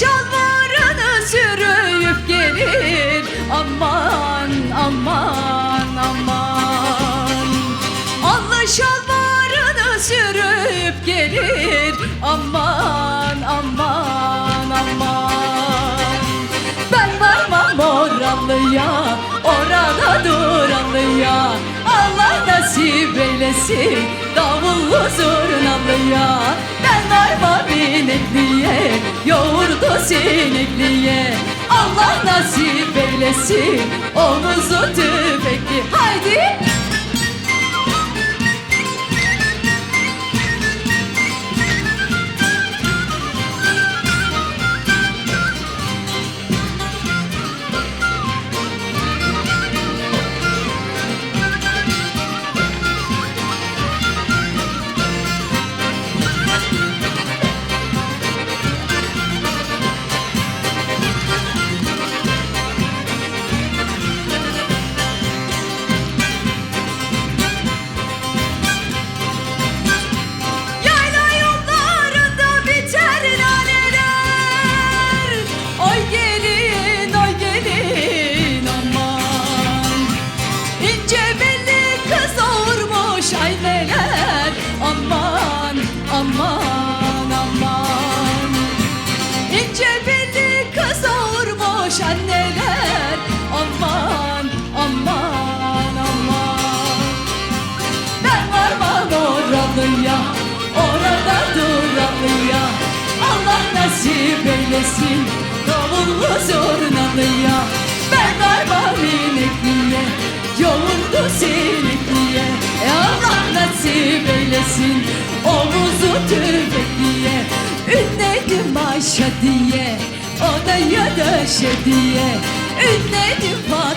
şalvarını sürüyüp gelir. Aman aman aman. Allı şalvarını sürüyüp gelir. Aman aman aman. Ben varmam oralıya Orada duranlıya Allah nasip eylesin Davullu zurnalıya Yoğurdu sinekliye. Allah nasip eylesin Omuzu tüfekli. Haydi eylesin Davullu zurnalıya Ben varmam inekliye Yoğurdu sinekliye E Allah nasip eylesin. Omuzu tüfekliye Ünledim Ayşe diye. O da ya döşe diye. Ünledim Fatma